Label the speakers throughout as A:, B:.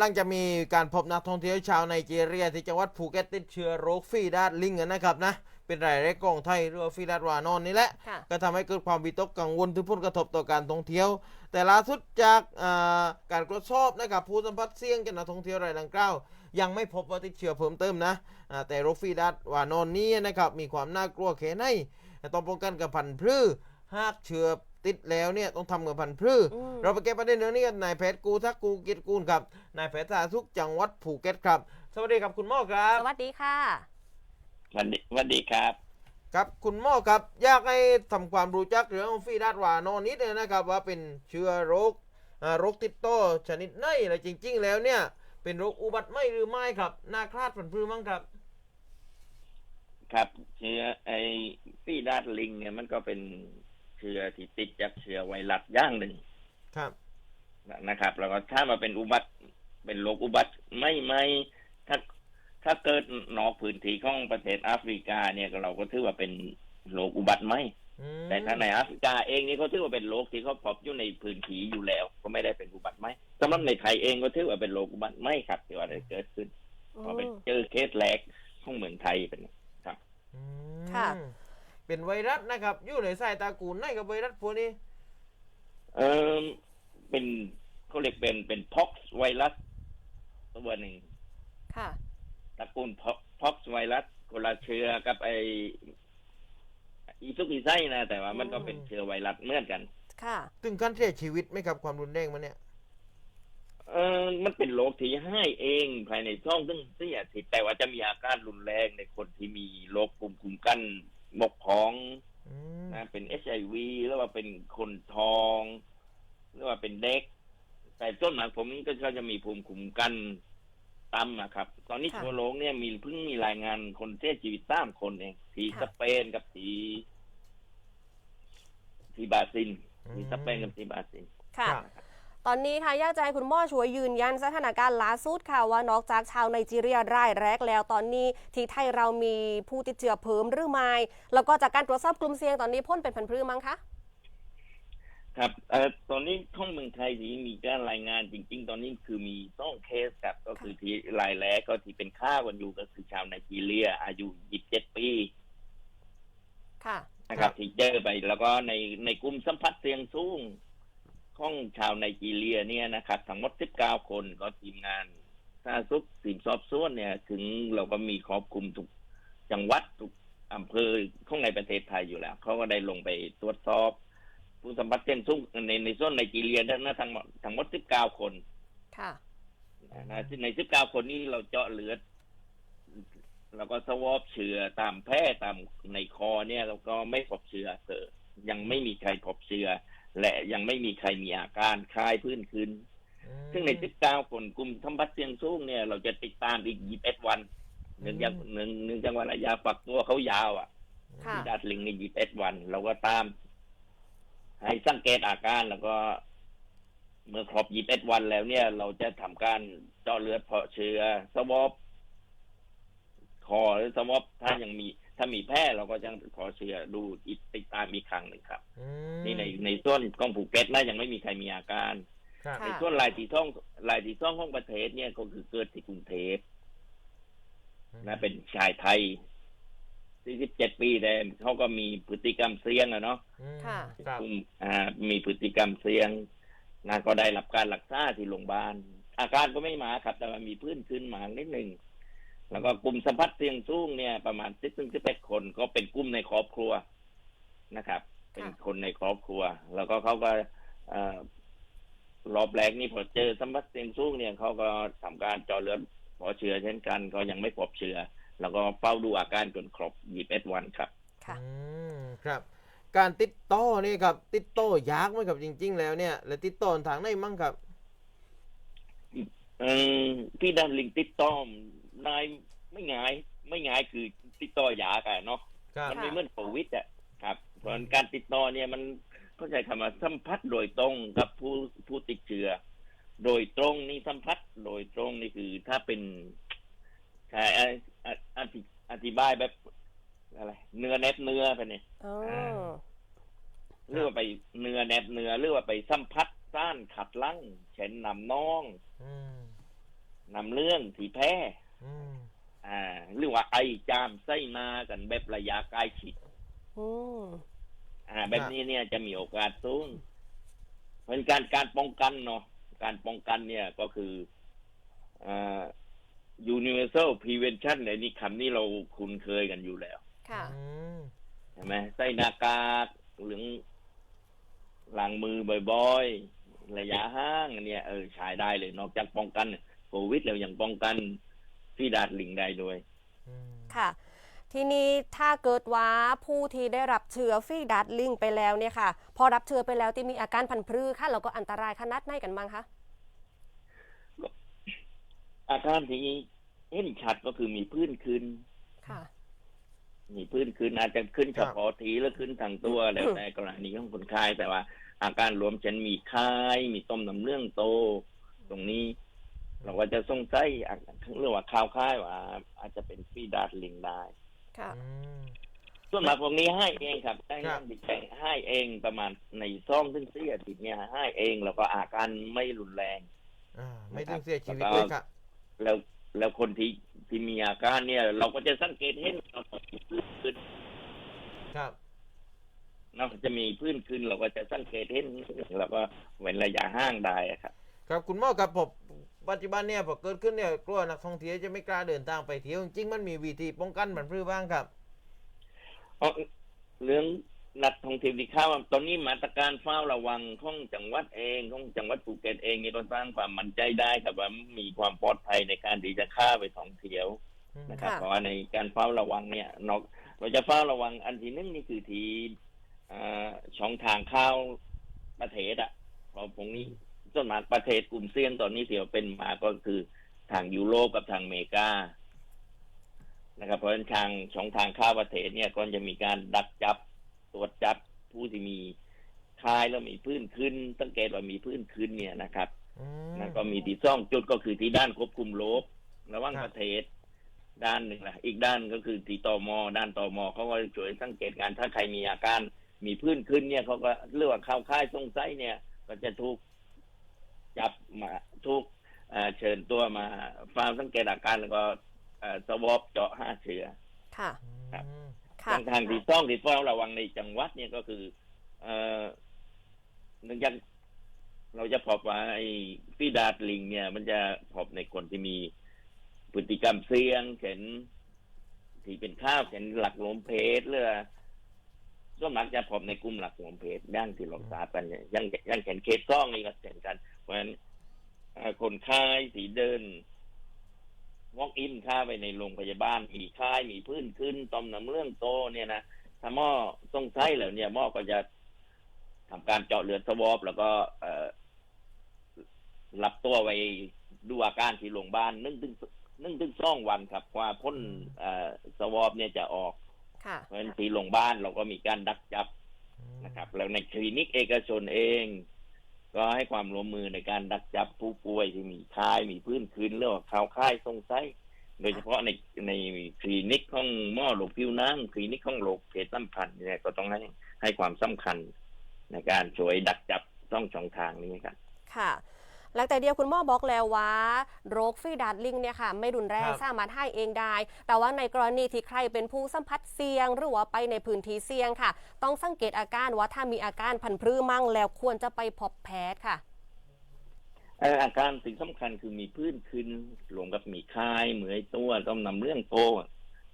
A: หลังจะมีการพบนักท่องเที่ยวชาวไนจีเรียที่จังหวัดภูเก็ตติดเชื้อโรคฟีดาดลิงนะครับนะเป็นรายแรกของไทยหรือว่าฟีดาดวานอนนี่แหละ
B: ค่ะ
A: ก็ทำให้เกิดความวิตกกังวลถึงผลกระทบต่อการท่องเที่ยว แต่ล่าสุดจากอ่าการตรวจสอบนะครับผู้สัมผัสเสี่ยงจากนักท่องเที่ยวรายดังกล่าวยังไม่พบว่าติดเชื้อเพิ่มเติมนะอ่าแต่โรคฟีดาดวานอนนี้นะครับมีความน่ากลัวแค่ไหนต้องป้องกันกับพันธุ์พืชหากเชื้อ ติดแล้วเนี่ยต้องทำกับพันธุ์พืช
B: อืม
A: เราไปเก็บประเด็นเรื่องนี้กันนายแพทย์กูทักกูกิจกูลครับนายแพทย์สาธารณสุขจังหวัดภูเก็ตครับ สวัสดีครับคุณหมอครับ
B: สวัสดีค่ะ
C: สวัสดีสวัสดีครับ
A: ครับคุณหมอครับอยากให้ทำความรู้จักเรื่องของฟีดาดวานอนนิดนึงนะครับ ว่าเป็นเชื้อโรคอ่าโรคติดต่อชนิดไหนอะไรจริง ๆ แล้วเนี่ยเป็นโรคอุบัติไหมหรือไม่ครับนาคลาดผันพืชมั้งครับ
C: ครับ เชื้อไอฟีดาดลิงเนี่ยมันก็เป็น เชื้อที่ติดจากเชื้อไวรัสอย่างหนึ่ง
A: ครับ
C: นะครับ แล้วก็ถ้ามาเป็นอุบัติเป็นโรคอุบัติไม่ไม่ถ้าถ้าเกิดนอกพื้นที่ของประเทศแอฟริกาเนี่ยก็เราก็ถือว่าเป็นโรคอุบัติไม่
A: อืม
C: แต่ถ้าในแอฟริกาเองนี่เขาถือว่าเป็นโรคที่เขาพบอยู่ในพื้นที่อยู่แล้ว ก็ไม่ได้เป็นอุบัติไม่สำหรับในไทยเองก็ถือว่าเป็นโรคอุบัติไม่ครับที่ว่าได้เกิดขึ้น
B: อื
C: เพราะเป็น
B: ม
C: เจอเคสแรกของเมืองไทยเป็น
A: อืม
B: ค่ะ
A: เป็นไวรัสนะครับ อยู่ในสายตากูลไหนกับไวรัสพวกนี้
C: เออเป็นเขาเรียกเป็นเป็นพ็อกไวรัสตัวหนึ่ง
B: ค่ะ
C: ตระกูลพ็อกไวรัสคนละเชื้อกับไออีซุกอีไส้นะ แต่ว่ามันก็เป็นเชื้อไวรัสเหมือนกัน
B: ค่ะ
A: ถึงขั้นเสียชีวิตไหมครับความรุนแรงมันเนี่ย
C: เออมันเป็นโรคที่ให้เองภายในช่องซึ่งเสียสิแต่ว่าจะมีอาการรุนแรงในคนที่มีโรคภูมิคุ้มกัน บกพร่อง
A: อืม
C: นะเป็นเอชไอวีหรือว่าเป็นคนท้องหรือว่าเป็นเด็ก แต่ต้นหมากผมก็จะมีภูมิคุ้มกันต่ำนะครับ ตอนนี้
B: ค่ะ
C: ทั่วโลกเนี่ยมีเพิ่งมีรายงานคนเสียชีวิตสามคนเองที่
B: ค่ะ
C: สเปนกับที่ที่บราซิลที่สเปนกับที่บราซิล
B: ค่ะ
A: ครับ
B: ตอนนี้ค่ะอยากจะให้คุณหมอช่วยยืนยันสถานการณ์ล่าสุดค่ะว่านอกจากชาวไนจีเรียรายแรกแล้วตอนนี้ที่ไทยเรามีผู้ติดเชื้อเพิ่มหรือไม่แล้วก็จากการตรวจสอบกลุ่มเสี่ยงตอนนี้พ้นเป็นพันธุ์พืชมั้งคะ
C: ครับเอ่อตอนนี้ท่องเมืองไทยที่มีการรายงานจริง ๆ ตอนนี้คือมีต้องเคสครับก็คือที่รายแรกก็ที่เป็นข้าวกันอยู่ก็คือชาวไนจีเรีย อายุ 27 ปี
B: ค่ะ
C: นะครับที่เจอไปแล้วก็ในในกลุ่มสัมผัสเสี่ยงสูง ของชาวไนจีเรียเนี่ยนะครับทั้งหมด 19 คนก็ทีมงานสาธารณสุขทีมสอบสวนเนี่ย ถึงเราก็มีครอบคลุมทุกจังหวัดทุกอำเภอของในประเทศไทยอยู่แล้วเขาก็ได้ลงไปตรวจสอบผู้สัมผัสเสี่ยงสูงในในส่วนไนจีเรียนั้นทั้งหมดทั้งหมด 19 คน
B: ค่ะ
C: นะใน 19 คนนี้เราเจาะเลือดแล้วก็สวอปเชื้อตามแพร่ตามในคอเนี่ยเราก็ไม่พบเชื้อเกิดยังไม่มีใครพบเชื้อ และยังไม่มีใครมีอาการคลายพื้นขึ้น
A: อืม
C: ซึ่งใน19คนกลุ่มสัมผัสเสี่ยงสูงเนี่ย เราจะติดตามอีก21วันเนื่องจากเนื่องเนื่องจากว่าระยะฝักตัวเขายาวอะ
B: ค่ะ
C: ที่ดัดลิงใน21วัน เราก็ตาม ให้สังเกตอาการแล้วก็เมื่อครบ21วันแล้วเนี่ย เราจะทำการเจาะเลือดเพาะเชื้อสวอปคอหรือสวอปถ้ายังมี ถ้ามีแพร่เราก็จะขอเชื้อดูอีกติดตามอีกครั้งหนึ่งครับ
A: อืม
C: นี่ในในส่วนของภูเก็ตนะยังไม่มีใครมีอาการ
A: ครับ
B: ค่ะ
C: ในส่วนลายสีท่องลายสีท่องของประเทศเนี่ยก็คือเกิดที่กรุงเทพนะเป็นชายไทย 47 ปีแต่เขาก็มีพฤติกรรมเสี่ยงอะเนาะ
A: อืม
B: ค่ะ
A: ครับ
C: คุมอ่ามีพฤติกรรมเสี่ยงนะก็ได้รับการรักษาที่โรงพยาบาลอาการก็ไม่มาครับ แต่ว่ามีพื้นขึ้นมานิดหนึ่ง แล้วก็กลุ่มสัมผัสเสี่ยงสูงเนี่ยประมาณ10ถึง11คนก็เป็นกลุ่มในครอบครัวนะครับ เป็นคนในครอบครัว แล้วก็เขาก็เอ่อรอบแรกนี่พอเจอสัมผัสเสี่ยงสูงเนี่ยเขาก็ทำการเจาะเลือดพอเชื้อเช่นกัน ก็ยังไม่พบเชื้อแล้วก็เฝ้าดูอาการจนครบ21วันครับ
B: ค่ะ
A: อืมครับ การติดต่อนี่ครับ ติดต่อยากไหมครับจริง ๆ แล้วเนี่ย แล้วติดต่อทางไหนมั่งครับ
C: เออที่ด้านลิงติดต่อม นายไม่ง่ายไม่ง่ายคือติดต่อยากอะเนาะ
A: ครับ
C: มัน
B: ค่ะ
C: ไม่เหมือนโควิดอะครับเพราะฉะนั้นการติดต่อเนี่ยมันเข้าใจคำว่าสัมผัสโดยตรงกับผู้ผู้ติดเชื้อโดยตรงนี่สัมผัสโดยตรงนี่คือถ้าเป็นใช่อะอะอธิอธิบายแบบอะไร เนื้อแนบเนื้อไปเนี่ย
B: อ๋อ
C: หรือว่าไปเนื้อแนบเนื้อหรือว่าไปสัมผัสซ่านขัดลังเช่นนำน้อง
A: อืม
C: นำเรื่องที่แพ้
A: อืม
C: อ่าหรือว่าไอจามไส้นากันแบบระยะใกล้ชิด
B: อืม
C: อ่า แบบนี้เนี่ยจะมีโอกาสสูงเป็นการการป้องกันเนาะการป้องกันเนี่ยก็คืออ่า universal prevention เนี่ยนี่คำนี้เราคุ้นเคยกันอยู่แล้ว
B: ค่ะ
A: อืม
C: ใช่ไหมใส่หน้ากากหรือล้างมือบ่อยๆ ระยะห่างเนี่ยเออใช้ได้เลย นอกจากป้องกันโควิดแล้วยังป้องกัน ฟีดาดลิงได้ด้วย
A: อืม
B: ค่ะ ทีนี้ถ้าเกิดว่าผู้ที่ได้รับเชื้อฟีดัดลิงไปแล้วเนี่ยค่ะ พอรับเชื้อไปแล้วที่มีอาการพันธุ์พืชค่ะแล้วก็อันตรายขนาดไหนกันบ้างคะ
C: อาการที่เห็นชัดก็คือมีพื้นขึ้น
B: ค่ะ
C: มีพื้นขึ้นอาจจะขึ้นเฉพาะทีแล้วขึ้นทางตัวแล้วแต่กรณีของคนไข้แต่ว่า อาการรวมเช่นมีคาย มีต้มน้ำเรื่องโต ตรงนี้ เราก็จะสงสัยอะเรื่องว่าข่าวค่ายว่า อาจจะเป็นฟีดาดลิงได้
B: ค่ะ
A: อืม
C: ส่วนมากพวกนี้ให้เองครับได้
A: ครับ
C: ดิแจงให้เองประมาณในซ่องซึ่งเสียอาทิตย์เนี่ยให้เองแล้วก็อาการไม่รุนแรง
A: อ่าไม่ต้องเสียชีวิต
C: แล้วก็
A: เลยครับ
C: แล้วแล้วคนที่ที่มีอาการเนี่ย เราก็จะสังเกตเห็นเราก็มีพื้นขึ้น
A: ครับ
C: นอกจะมีพื้นขึ้นเราก็จะสังเกตเห็นแล้วก็เว้นระยะห่างได้อะครับ
A: ครับคุณหมอครับผม ปัจจุบันเนี่ยพอเกิดขึ้นเนี่ยกลัวนักท่องเที่ยวจะไม่กล้าเดินทางไปเที่ยวจริงๆมันมีวิธีป้องกันมันพรือบ้างครับ
C: เพราะเรื่องนักท่องเที่ยวที่เข้าตอนนี้มาตรการเฝ้าระวังของจังหวัดเองของจังหวัดภูเก็ตเองนี่ก็สร้างความมั่นใจได้ครับว่ามีความปลอดภัยในการที่จะเข้าไปท่องเที่ยวนะครับ
B: ค่ะ
C: เพราะว่าในการเฝ้าระวังเนี่ยนอกเราจะเฝ้าระวังอันที่หนึ่งนี่คือทีอ่าช่องทางเข้าประเทศอะเพราะตรงนี้ ส่วนมากประเทศกลุ่มเสี่ยงตอนนี้ที่ว่าเป็นมาก็คือทางยุโรปกับทางอเมริกานะครับ เพราะฉะนั้นทางช่องทางเข้าประเทศเนี่ยก็จะมีการดักจับตรวจจับผู้ที่มีคายแล้วมีพื้นขึ้นสังเกตว่ามีพื้นขึ้นเนี่ยนะครับ
A: อืม
C: แล้วก็มีที่ซ่องจุดก็คือที่ด้านควบคุมโลบระหว่าง
A: ครับ
C: ประเทศ ด้านหนึ่งละอีกด้านก็คือที่ตมด้านตมเขาก็ช่วยสังเกตการณ์ถ้าใครมีอาการมีพื้นขึ้นเนี่ยเขาก็เรียกว่าเข้าค่ายสงสัยเนี่ย ก็จะถูก จับมาถูกเอ่อเชิญตัวมาฟังสังเกตอาการแล้วก็เอ่อสวอปเจาะหาเชื้อ
B: ค่ะ
C: ครับ
A: อืม
B: ค่ะ
C: ทางทางที่ต้องที่เฝ้าระวังในจังหวัดเนี่ยก็คือเอ่อเนื่องจากเราจะพบว่าไอ้ฟีดาดลิง เนี่ย มันจะพบในคนที่มีพฤติกรรมเสี่ยงเห็นที่เป็นข้าวเห็นหลักหลวมเพศเรือส่วนมากจะพบในกลุ่มหลักหลวมเพศย่างที่เราทราบกันเนี่ยยังยังเห็นเคสซ่องนี่ก็เห็นกัน เพราะฉะนั้นเอ่อคนไข้สีเดินวอกอินเข้าไปในโรงพยาบาล มีไข้มีพื้นขึ้นต้อมน้ำเรื่องโตเนี่ยนะถ้าหม้อต้องใช้แล้วเนี่ยหม้อก็จะทำการเจาะเลือดสวอปแล้วก็เอ่อรับตัวไว้ดูอาการที่โรงพยาบาลนึ่งถึงนึ่งถึงสองวันครับว่าพ่นเอ่อสวอปเนี่ยจะออก
B: ค่ะ
C: เพราะฉะนั้นที่โรงพยาบาลเราก็มีการดักจับนะครับ แล้วในคลินิกเอกชนเอง ก็ให้ความร่วมมือในการดักจับผู้ป่วยที่มีคายมีพื้นคืนเรื่องข่าวค่ายทรงไส้โดยเฉพาะในในคลินิกของหม้อโรคผิวหนังคลินิกของโรคเพศสัมพันธ์เนี่ยก็ต้องให้ให้ความสำคัญในการช่วยดักจับต้องช่องทางนี้ครับ
B: ค่ะ หลังแต่เดียวคุณหมอบอกแล้วว่า โรคฟีดัดลิงเนี่ยค่ะไม่รุนแรง
A: ครับ
B: สามารถให้เองได้ แต่ว่าในกรณีที่ใครเป็นผู้สัมผัสเสี่ยง หรือว่าไปในพื้นที่เสี่ยงค่ะ ต้องสังเกตอาการว่าถ้ามีอาการพันธุ์พืชมั่งแล้วควรจะไปพบแพทย์ค่ะ
C: เอ่ออาการสิ่งสำคัญคือมีพื้นขึ้นรวมกับมีคายเหมือยตัวต้องนำเรื่องโต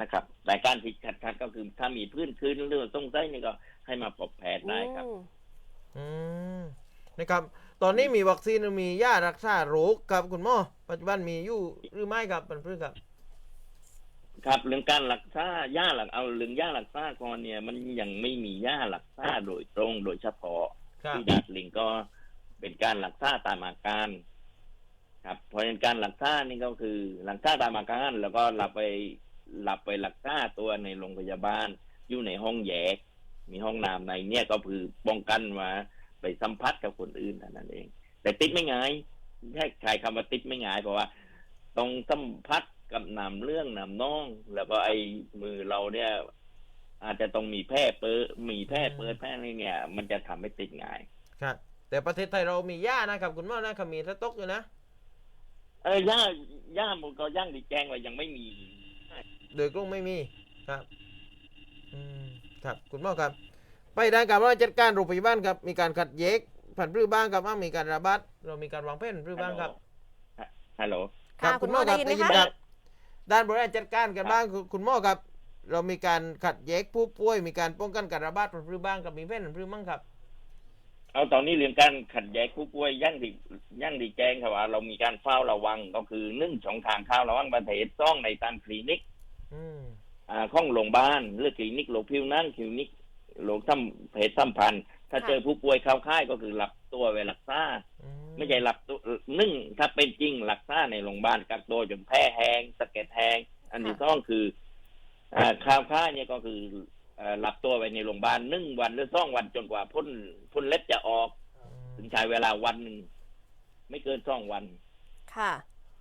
C: นะครับ แต่การที่ชัดๆก็คือถ้ามีพื้นขึ้นเรื่องต้องไส้นี่ก็ให้มาพบแพทย์ได้ครับ
B: อืม
A: อืมนะครับ ตอนนี้มีวัคซีนหรือมียารักษาโรคครับคุณหมอปัจจุบันมีอยู่หรือไม่ครับมันพรือครับ
C: ครับเรื่องการรักษาย่าหลักเอาเรื่องย่าหลักษาก่อนเนี่ย มันยังไม่มีย่าหลักษาโดยตรงโดยเฉพาะ
A: ครับ
C: ที่ดัดลิงก็เป็นการรักษาตามอาการครับเพราะฉะนั้นการรักษานี่ก็คือรักษาตามอาการแล้วก็หลับไปหลับไปรักษาตัวในโรงพยาบาลอยู่ในห้องแยก มีห้องน้ำในเนี่ยก็คือป้องกันว่า ไปสัมผัสกับคนอื่นเท่านั้นเอง แต่ติดไม่ง่ายใช่ใครคำว่าติดไม่ง่ายเพราะว่าต้องสัมผัสกับน้ำเรื่องน้ำน่อง แล้วก็ไอ้มือเราเนี่ย อาจจะต้องมีแพร่เปิดมีแพร่เปิดแพร่อะไรเนี่ย มันจะทำให้ติดง่าย
A: ครับ แต่ประเทศไทยเรามียานะครับ คุณหมอนะครับมีสต๊อกอยู่นะ
C: เออย่าย่ามก็ย่างดีแจ้งว่ายังไม่มี
A: โดยกรุงไม่มีครับ อืมครับ คุณหมอครับ ไปด้านการบริหารจัดการโรงพยาบาลครับมีการขัดแย้งผันพืชบ้างครับว่ามีการระบาดเรามีการวางแผนพืชบ้างครับ
C: ฮัลโหล
B: ค่ะ
A: รับ
B: คุณหมอได้ยินไหม
A: ค
B: คะ
A: รับ ด้านบริหารจัดการกันบ้างคุณคุณหมอครับ เรามีการขัดแย้งผู้ป่วย มีการป้องกันการระบาดผันพืชบ้างกับมีแผนผันพืชบ้างครับ
C: เอาตอนนี้เรื่องการขัดแย้งผู้ป่วยย่างดีย่างดีแจ้งครับว่าเรามีการเฝ้าระวังก็คือหนึ่งสองทางเข้าระวังประเทศซ่องในตามคลินิก
A: อืม
C: อ่าข้องโรงพยาบาลหรือคลินิกโรงผิวหนั่งคลินิก โรงทํเพศสัมพันธ์ถ้า
B: ค่ะ
C: เจอผู้ป่วยเข้าค่ายก็คือหลับตัวไว้รักษา
A: อื
C: ไม่ใช่หลับตัวหนึ่งถ้าเป็นจริงรักษาในโรงพยาบาลกักตัวจนแพ้แห้งสะเก็ดแห้งอันที่สองคืออ่าข้าวค่ายเนี่ยก็คือเอ่อหลับตัวไว้ในโรงพยาบาลหนึ่งวันหรือสองวันจนกว่าพ่นพ่นเล็บจะออก ถึงใช้เวลาวันหนึ่งไม่เกินสองวัน
B: ค่ะ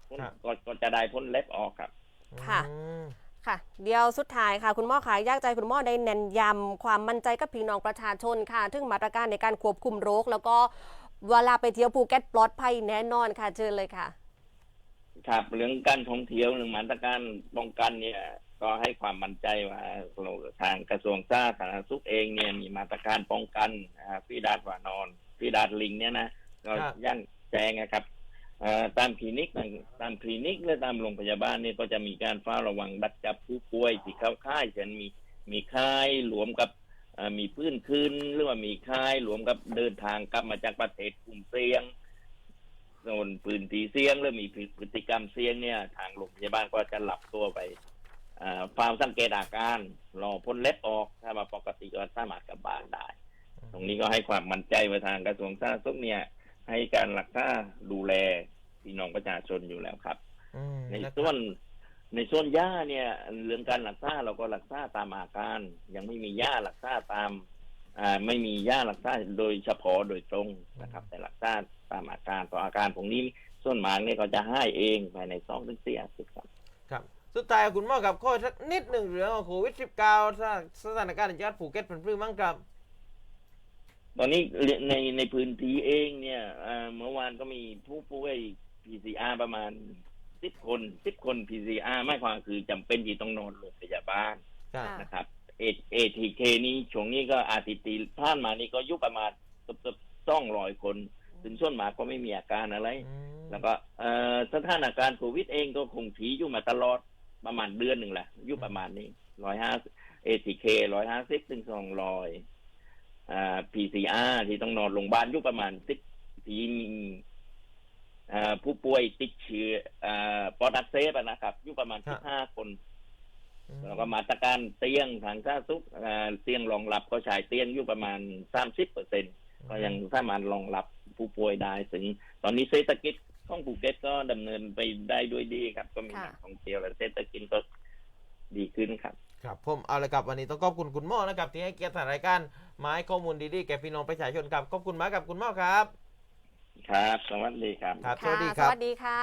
C: พ่นก็ก็จะได้พ่นเล็บออกครับ
B: ค่ะ
A: อืม
B: ค่ะ เดี๋ยวสุดท้ายค่ะ คุณหมอขายยากใจคุณหมอได้เน้นย้ำความมั่นใจกับพี่น้องประชาชนค่ะถึงมาตรการในการควบคุมโรค แล้วก็เวลาไปเที่ยวภูเก็ตปลอดภัยแน่นอนค่ะเชิญเลยค่ะ
C: ครับเรื่องการท่องเที่ยวเรื่องมาตรการป้องกันเนี่ย ก็ให้ความมั่นใจว่าเราทางกระทรวงสาธารณสุขเองเนี่ยมีมาตรการป้องกันอ่าฟีดาดวานอนฟีดาดลิงเนี่ยนะก็
A: ครับ
C: ย่างแจ้งนะครับเอ่อ ตามคลินิกตามคลินิกและตามโรงพยาบาลเนี่ยก็จะมีการเฝ้าระวังดักจับผู้ป่วยที่เข้าค่ายเช่นมีมีค่ายรวมกับมีพื้นคืนหรือว่ามีค่ายรวมกับเดินทางกลับมาจากประเทศกลุ่มเสี่ยงโซนพื้นที่เสี่ยงหรือมีพฤติกรรมเสี่ยงเนี่ย ทางโรงพยาบาลก็จะหลับตัวไปฟาร์มสังเกตอาการรอพ่นเล็บออกถ้ามาปกติก็สามารถกลับบ้านได้ ตรงนี้ก็ให้ความมั่นใจไว้ทางกระทรวงสาธารณสุขเนี่ย ให้การรักษาดูแลพี่น้องประชาชนอยู่แล้วครับ
A: อืม
C: ใน
A: นะครับ
C: ส่วนในส่วนย่าเนี่ย เรื่องการรักษาเราก็รักษาตามอาการ ยังไม่มีย่ารักษาตาม อ่า ไม่มีย่ารักษาโดยเฉพาะโดยตรงนะครับ แต่รักษาตามอาการต่ออาการพวกนี้ส่วนมากเนี่ยก็จะให้เองภายในสองถึงสี่อาทิตย์ครับ
A: ครับสุดท้ายคุณหมอครับข้อสักนิดหนึ่งเรื่องของโควิด -19 สถานการณ์ในจังหวัดภูเก็ตเป็นพื้นบ้างครับ
C: ตอนนี้ในในพื้นที่เองเนี่ยอ่าเมื่อวานก็มีผู้ป่วย PCR ประมาณสิบคนสิบคน PCR ไม่ความคือจำเป็นที่ต้องนอนโรงพยาบาล
A: ครับ
B: ค่ะ
C: นะครับเอเอทีเคนี้ช่วงนี้ก็อาทิตย์ที่ผ่านมานี่ก็อยุประมาณเกือบๆต้องร้อยคนถึงส่วนมากก็ไม่มีอาการอะไร
A: อืม
C: แล้วก็เอ่อสถานการณ์โควิดเองก็คงถีอยู่มาตลอดประมาณเดือนหนึ่งแหละอยู่ประมาณนี้ร้อยห้าเอทีเคร้อยห้าสิบถึงสองร้อย อ่าพีซีอาร์ที่ต้องนอนโรงพยาบาลอยู่ประมาณสิบทีมีอ่าผู้ป่วยติดเชื้ออ่าปอดอักเสบอะนะครับอยู่ประมาณสิบห้าคนแล้วก็มาตรการเตียงทางสาธารณสุขอ่าเตียงรองรับก็ใช้เตียงอยู่ประมาณสามสิบเปอร์เซ็นก็ยังสามารถรองรับผู้ป่วยได้ถึง ตอนนี้เศรษฐกิจของภูเก็ตก็ดำเนินไปได้ด้วยดีครับ ก็มี
B: ค่ะ
C: นักท่องเที่ยวและเศรษฐกิจก็ดีขึ้นครับ
A: ครับผมเอาเลยครับวันนี้ต้องขอบคุณคุณหมอนะครับที่ให้เกียรติทางรายการมาให้ข้อมูลดีๆแก่พี่น้องประชาชนครับขอบคุณมากกับคุณหมอครับ
C: ครับ สวัสดีครับ
A: ครับส
B: ค่ะ
A: วัสดีค
B: ส
A: รับ
B: วัสดีค่ะ